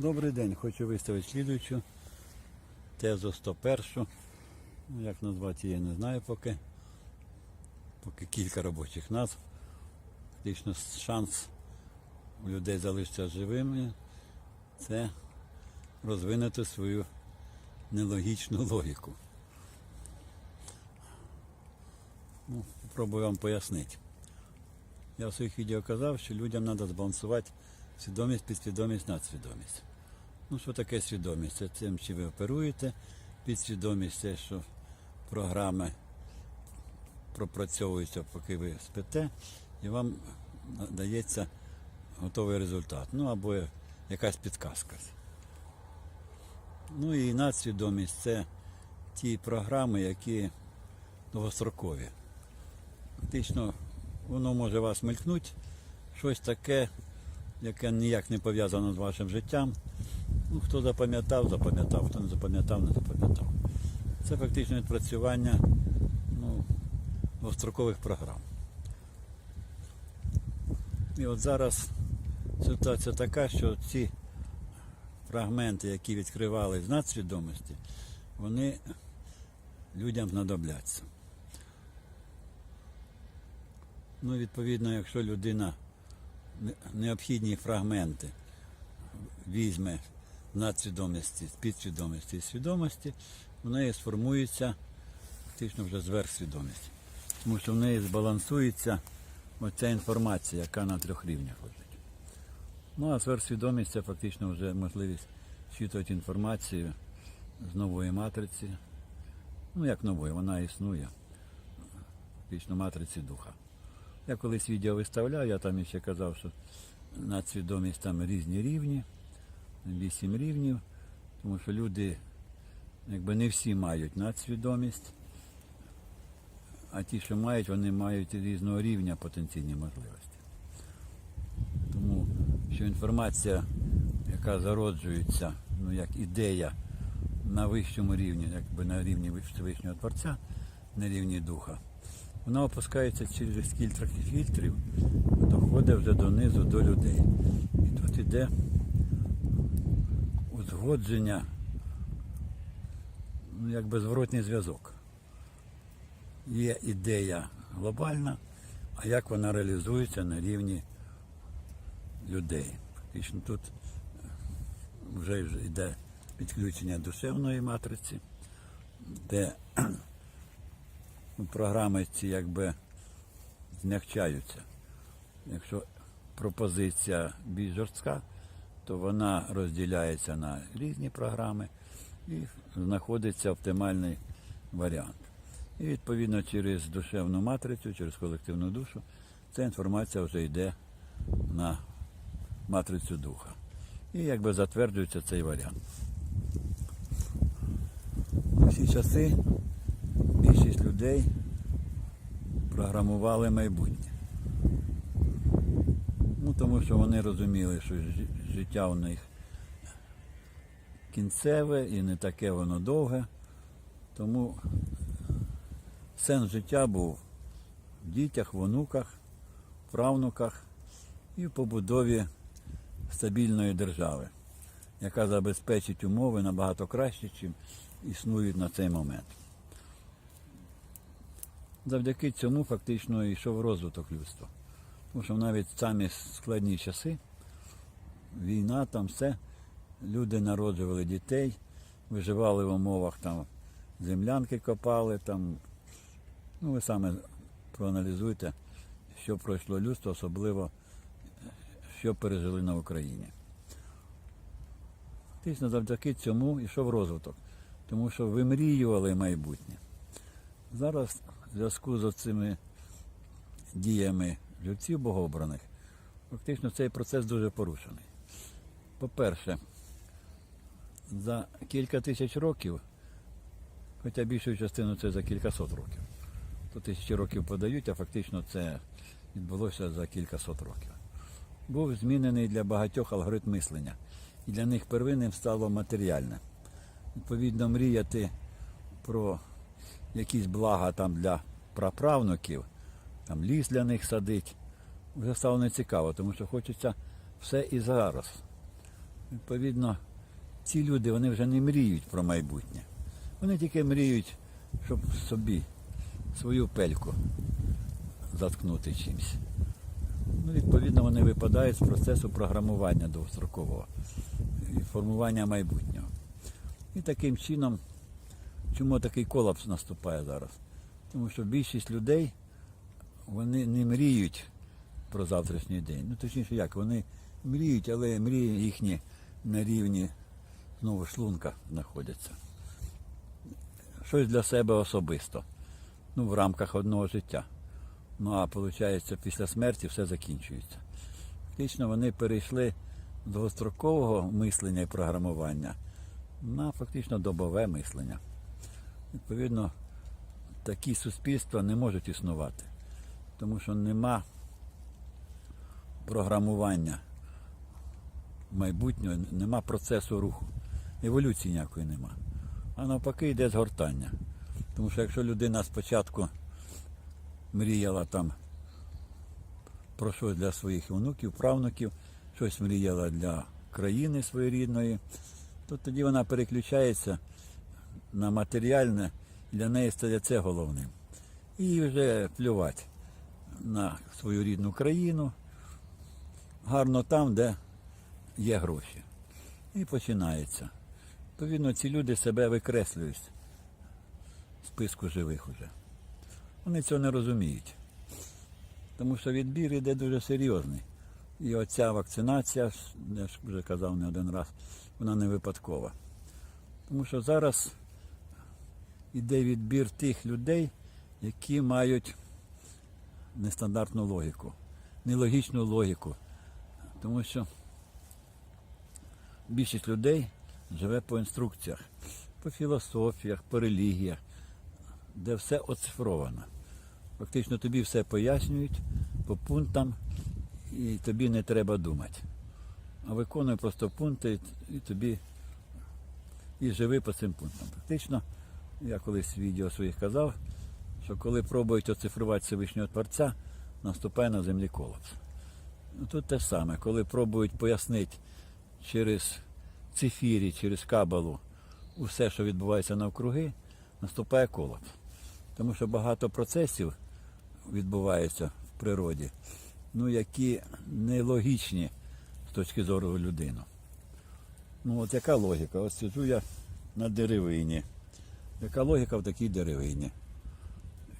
Добрий день, хочу виставити слідуючу тезу 101. Ну, як назвати її, не знаю поки. Поки кілька робочих назв. Фактично шанс у людей залишитися живими це розвинути свою нелогічну логіку. Ну, Попробую вам пояснити. Я в своїх відео казав, що людям треба збалансувати свідомість, підсвідомість, надсвідомість. Ну, що таке свідомість? Це тим, чи ви оперуєте. Підсвідомість це, що програми пропрацьовуються, поки ви спите, і вам дається готовий результат. Ну або якась підказка. Ну і надсвідомість це ті програми, які довгострокові. Фактично, воно може вас мелькнути, щось таке, яке ніяк не пов'язано з вашим життям. Ну, хто запам'ятав, запам'ятав, хто не запам'ятав, не запам'ятав. Це фактично відпрацювання ну, двострокових програм. І от зараз ситуація така, що ці фрагменти, які відкривали з надсвідомості, вони людям знадобляться. Ну, відповідно, якщо людина необхідні фрагменти візьме надсвідомості, підсвідомості і свідомості, в неї сформується фактично вже зверхсвідомість. Тому що в неї збалансується оця інформація, яка на трьох рівнях лежить. Ну а сверхсвідомість це фактично вже можливість щитувати інформацію з нової матриці. Ну як нової, вона існує. Фактично матриці духа. Я колись відео виставляв, я там ще казав, що надсвідомість там різні рівні, вісім рівнів, тому що люди, якби не всі мають надсвідомість, а ті, що мають, вони мають різного рівня потенційні можливості. Тому що інформація, яка зароджується, ну як ідея на вищому рівні, якби на рівні Всевишнього Творця, на рівні духа, вона опускається через кілька фільтрів, доходить вже донизу до людей. І тут іде узгодження, ну якби зворотній зв'язок. Є ідея глобальна, а як вона реалізується на рівні людей. Фактично тут вже йде підключення душевної матриці, де програми ці якби змягчаються. Якщо пропозиція більш жорстка, то вона розділяється на різні програми і знаходиться оптимальний варіант. І відповідно через душевну матрицю, через колективну душу, ця інформація вже йде на матрицю духа. І якби затверджується цей варіант. У всі часи більшість людей програмували майбутнє. Ну, тому що вони розуміли, що життя у них кінцеве і не таке воно довге. Тому сенс життя був в дітях, в онуках, правнуках і в побудові стабільної держави, яка забезпечить умови набагато краще, ніж існують на цей момент. Завдяки цьому фактично йшов розвиток людства. Тому що навіть самі складні часи, війна, там все, люди народжували дітей, виживали в умовах там землянки копали, там, ну ви саме проаналізуйте, що пройшло людство, особливо що пережили на Україні. Фактично завдяки цьому йшов розвиток, тому що вимріювали майбутнє. Зараз в зв'язку з цими діями людців богообраних, фактично цей процес дуже порушений. По-перше, за кілька тисяч років, хоча більшу частину це за кількасот років, то тисячі років подають, а фактично це відбулося за кількасот років. Був змінений для багатьох алгоритм мислення. І для них первинним стало матеріальне. Відповідно, мріяти про якісь блага там для праправнуків, там ліс для них садить, вже стало нецікаво, тому що хочеться все і зараз. Відповідно, ці люди вони вже не мріють про майбутнє. Вони тільки мріють, щоб собі свою пельку заткнути чимось. Ну, відповідно, вони випадають з процесу програмування довгострокового і формування майбутнього. І таким чином, чому такий колапс наступає зараз? Тому що більшість людей вони не мріють про завтрашній день. Ну, точніше, як, вони мріють, але мрії їхні на рівні знову шлунка знаходяться. Щось для себе особисто. Ну, в рамках одного життя. Ну а виходить, після смерті все закінчується. Фактично вони перейшли з довгострокового мислення і програмування на фактично добове мислення. Відповідно, такі суспільства не можуть існувати, тому що нема програмування майбутнього, нема процесу руху, еволюції ніякої нема. А навпаки йде згортання. Тому що якщо людина спочатку мріяла там про щось для своїх внуків, правнуків, щось мріяла для країни своєрідної, то тоді вона переключається на матеріальне, для неї стає це головним. І вже плювати на свою рідну країну, гарно там, де є гроші. І починається. Відповідно, ці люди себе викреслюють з списку живих уже. Вони цього не розуміють. Тому що відбір іде дуже серйозний. І оця вакцинація, я ж вже казав не один раз, вона не випадкова. Тому що зараз іде відбір тих людей, які мають нестандартну логіку, нелогічну логіку. Тому що більшість людей живе по інструкціях, по філософіях, по релігіях, де все оцифровано. Фактично тобі все пояснюють по пунктам, і тобі не треба думати. А виконуй просто пункти і тобі і живи по цим пунктам. Фактично, я колись відео своїх казав, що коли пробують оцифрувати Всевишнього Творця, наступає на землі колапс. Ну, Тут те саме, коли пробують пояснити через цифірі, через кабалу усе, що відбувається навкруги, наступає колапс. Тому що багато процесів відбувається в природі, ну, які нелогічні з точки зору людини. Ну от яка логіка? Ось сиджу я на деревині. Яка логіка в такій деревині?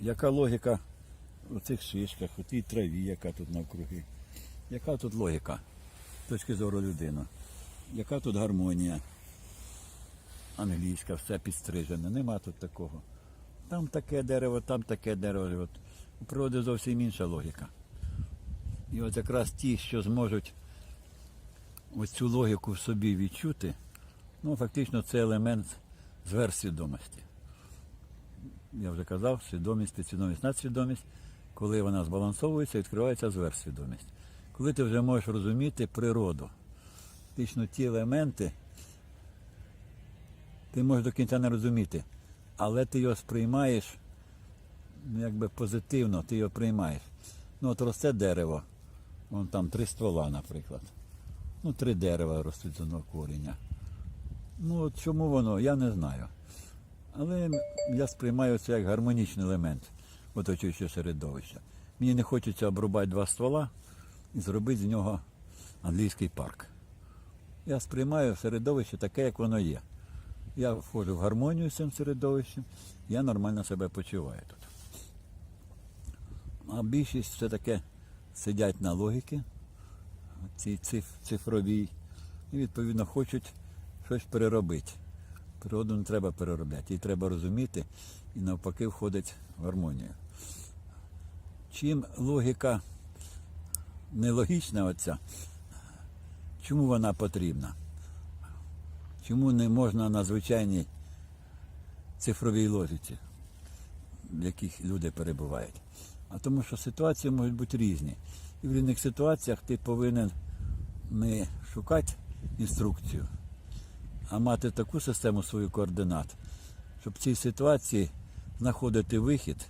Яка логіка у цих шишках, у тій траві, яка тут навкруги? Яка тут логіка з точки зору людини? Яка тут гармонія? Англійська, все підстрижене, нема тут такого. Там таке дерево, там таке дерево. От у природи зовсім інша логіка. І от якраз ті, що зможуть ось цю логіку в собі відчути, ну фактично це елемент зверхсвідомості. Я вже казав, свідомість, підсвідомість, надсвідомість, коли вона збалансовується, відкривається зверхсвідомість. Коли ти вже можеш розуміти природу, фактично ті елементи, ти можеш до кінця не розуміти, але ти його сприймаєш ну, якби позитивно, ти його приймаєш. Ну от росте дерево, вон там три ствола, наприклад. Ну, три дерева ростуть з одного коріння. Ну от чому воно, я не знаю. Але я сприймаю це як гармонічний елемент оточуючого середовища. Мені не хочеться обрубати два ствола і зробити з нього англійський парк. Я сприймаю середовище таке, як воно є. Я входжу в гармонію з цим середовищем, я нормально себе почуваю тут. А більшість все таки сидять на логіки, цій циф, цифровій, і відповідно хочуть щось переробити. Природу не треба переробляти, її треба розуміти і навпаки входить в гармонію. Чим логіка нелогічна оця, чому вона потрібна? Чому не можна на звичайній цифровій логіці, в яких люди перебувають? А тому що ситуації можуть бути різні. І в різних ситуаціях ти повинен не шукати інструкцію, а мати таку систему своїх координат, щоб в цій ситуації знаходити вихід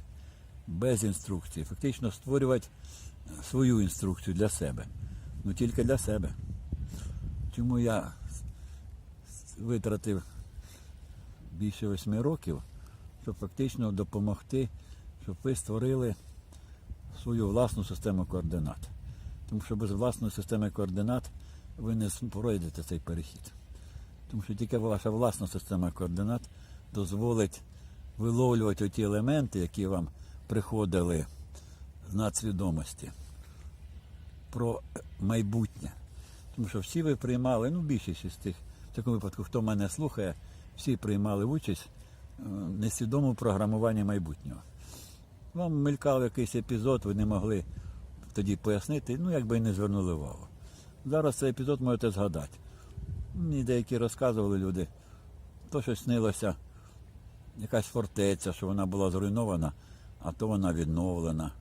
без інструкції, фактично створювати свою інструкцію для себе. Ну тільки для себе. Чому я витратив більше восьми років, щоб фактично допомогти, щоб ви створили свою власну систему координат. Тому що без власної системи координат ви не пройдете цей перехід. Тому що тільки ваша власна система координат дозволить виловлювати ті елементи, які вам приходили з надсвідомості про майбутнє. Тому що всі ви приймали, ну більшість із тих, в такому випадку, хто мене слухає, всі приймали участь е, в несвідомому програмуванні майбутнього. Вам мелькав якийсь епізод, ви не могли тоді пояснити, ну якби і не звернули увагу. Зараз цей епізод можете згадати. Мені деякі розказували люди, то що снилося якась фортеця, що вона була зруйнована, а то вона відновлена.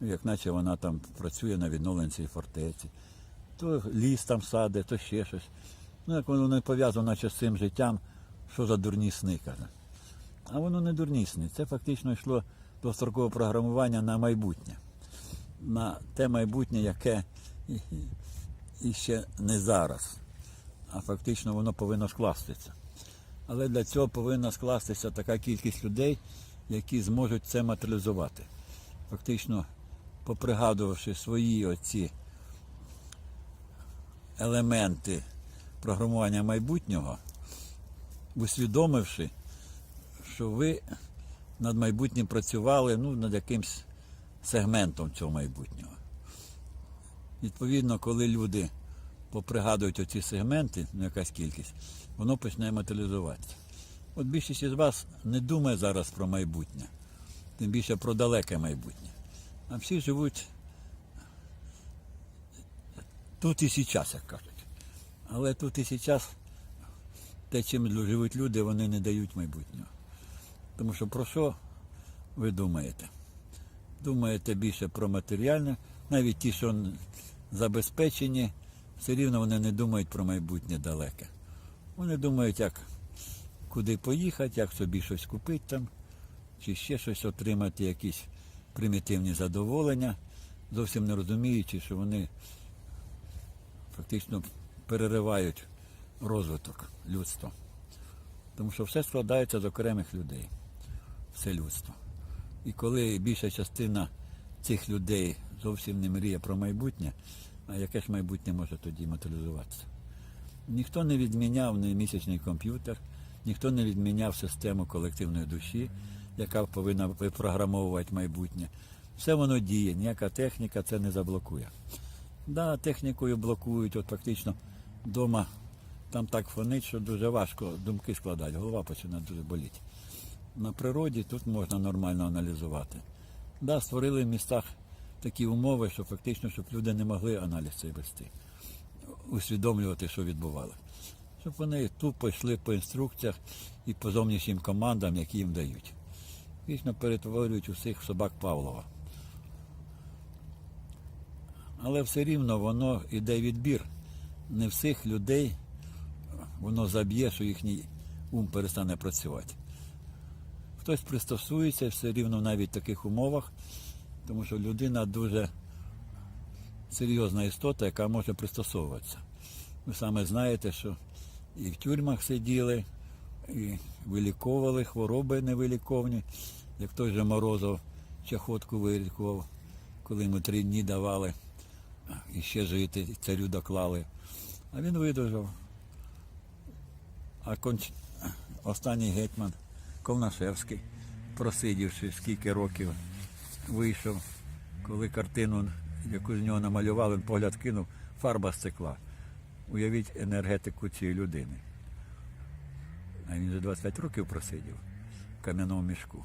Ну, як наче вона там працює на відновленні цієї фортеці. То ліс там саде, то ще щось. Ну, як воно не пов'язано наче з цим життям, що за дурні сни, каже. А воно не дурні сни. Це фактично йшло дострокове програмування на майбутнє. На те майбутнє, яке і ще не зараз. А фактично воно повинно скластися. Але для цього повинна скластися така кількість людей, які зможуть це матеріалізувати. Фактично, попригадувавши свої оці елементи програмування майбутнього, усвідомивши, що ви над майбутнім працювали ну, над якимсь сегментом цього майбутнього. Відповідно, коли люди попригадують оці сегменти, ну якась кількість, воно почне матеріалізуватися. От більшість із вас не думає зараз про майбутнє, тим більше про далеке майбутнє. А всі живуть тут і зараз, як кажуть. Але тут і зараз те, чим живуть люди, вони не дають майбутнього. Тому що про що ви думаєте? Думаєте більше про матеріальне, навіть ті, що забезпечені, все рівно вони не думають про майбутнє далеке. Вони думають, як куди поїхати, як собі щось купити там, чи ще щось отримати, якісь примітивні задоволення, зовсім не розуміючи, що вони фактично переривають розвиток людства. Тому що все складається з окремих людей, все людство. І коли більша частина цих людей зовсім не мріє про майбутнє, а яке ж майбутнє може тоді матеріалізуватися? Ніхто не відміняв ні місячний комп'ютер, ніхто не відміняв систему колективної душі, яка повинна випрограмовувати майбутнє. Все воно діє, ніяка техніка це не заблокує. Да, технікою блокують, от фактично вдома там так фонить, що дуже важко думки складати, голова починає дуже боліти. На природі тут можна нормально аналізувати. Да, створили в містах такі умови, що фактично, щоб люди не могли аналіз цей вести, усвідомлювати, що відбувалося. Щоб вони тупо йшли по інструкціях і по зовнішнім командам, які їм дають. Фактично перетворюють усіх собак Павлова. Але все рівно воно йде відбір. Не всіх людей воно заб'є, що їхній ум перестане працювати. Хтось пристосується все рівно навіть в таких умовах, тому що людина дуже серйозна істота, яка може пристосовуватися. Ви саме знаєте, що і в тюрмах сиділи, і виліковували хвороби невиліковні, як той же Морозов чахотку вилікував, коли йому три дні давали і ще жити, царю доклали. А він видужав. А конч... останній гетьман Ковнашевський, просидівши скільки років, вийшов, коли картину, яку з нього намалювали, він погляд кинув, фарба стекла. Уявіть енергетику цієї людини. А він вже 25 років просидів в кам'яному мішку.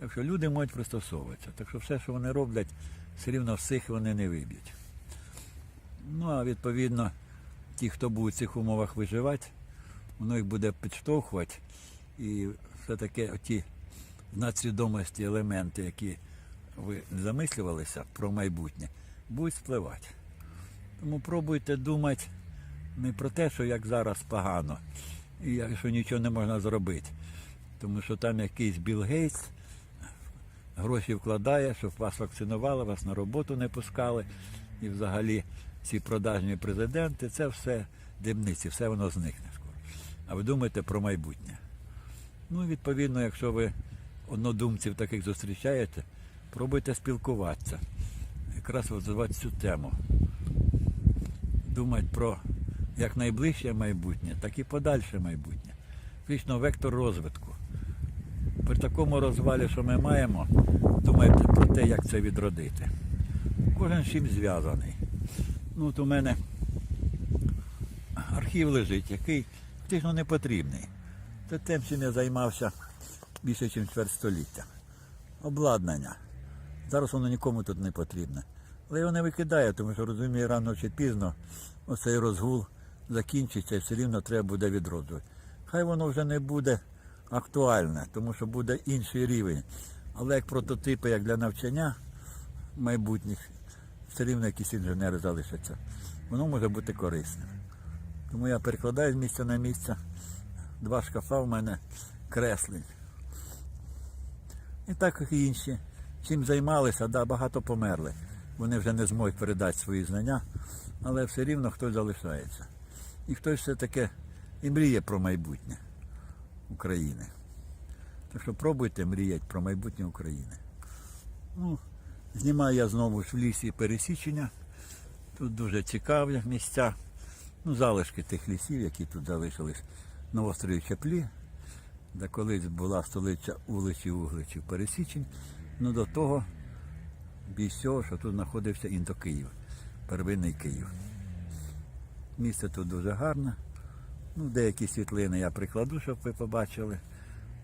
Так що люди можуть пристосовуватися. Так що все, що вони роблять, все рівно всіх вони не виб'ють. Ну, а відповідно, ті, хто буде в цих умовах виживати, воно їх буде підштовхувати. І все-таки ті надсвідомості елементи, які ви замислювалися про майбутнє, будуть спливати. Тому пробуйте думати не про те, що як зараз погано, і що нічого не можна зробити. Тому що там якийсь Білл Гейтс гроші вкладає, щоб вас вакцинували, вас на роботу не пускали. І взагалі ці продажні президенти, це все димниці, все воно зникне скоро. а ви думаєте про майбутнє. Ну, відповідно, якщо ви однодумців таких зустрічаєте, пробуйте спілкуватися. Якраз розвивати цю тему. Думати про як найближче майбутнє, так і подальше майбутнє. Фактично вектор розвитку. При такому розвалі, що ми маємо, думайте про те, як це відродити. Кожен чим зв'язаний. Ну, от у мене архів лежить, який фактично не потрібний. Це тим, чим я займався більше, ніж чверть століття. Обладнання. Зараз воно нікому тут не потрібне. Але його не викидає, тому що розумію, рано чи пізно оцей розгул закінчиться і все рівно треба буде відроджувати. Хай воно вже не буде актуальне, тому що буде інший рівень. Але як прототипи, як для навчання майбутніх, все рівно якісь інженери залишаться. Воно може бути корисним. Тому я перекладаю з місця на місце. Два шкафа в мене креслень. І так як і інші. Чим займалися, да, багато померли. Вони вже не зможуть передати свої знання, але все рівно хтось залишається. І хтось все-таки і мріє про майбутнє України. Так що пробуйте мріяти про майбутнє України. Ну, знімаю я знову ж в лісі пересічення. Тут дуже цікаві місця. Ну, залишки тих лісів, які тут залишились на острові Чаплі, де колись була столиця Уличів, Угличів, Пересічень. Ну до того всього, що тут знаходився Індокиїв, первинний Київ. Місце тут дуже гарне. Ну, деякі світлини я прикладу, щоб ви побачили.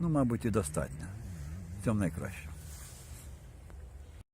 Ну, мабуть, і достатньо. В цьому найкраще.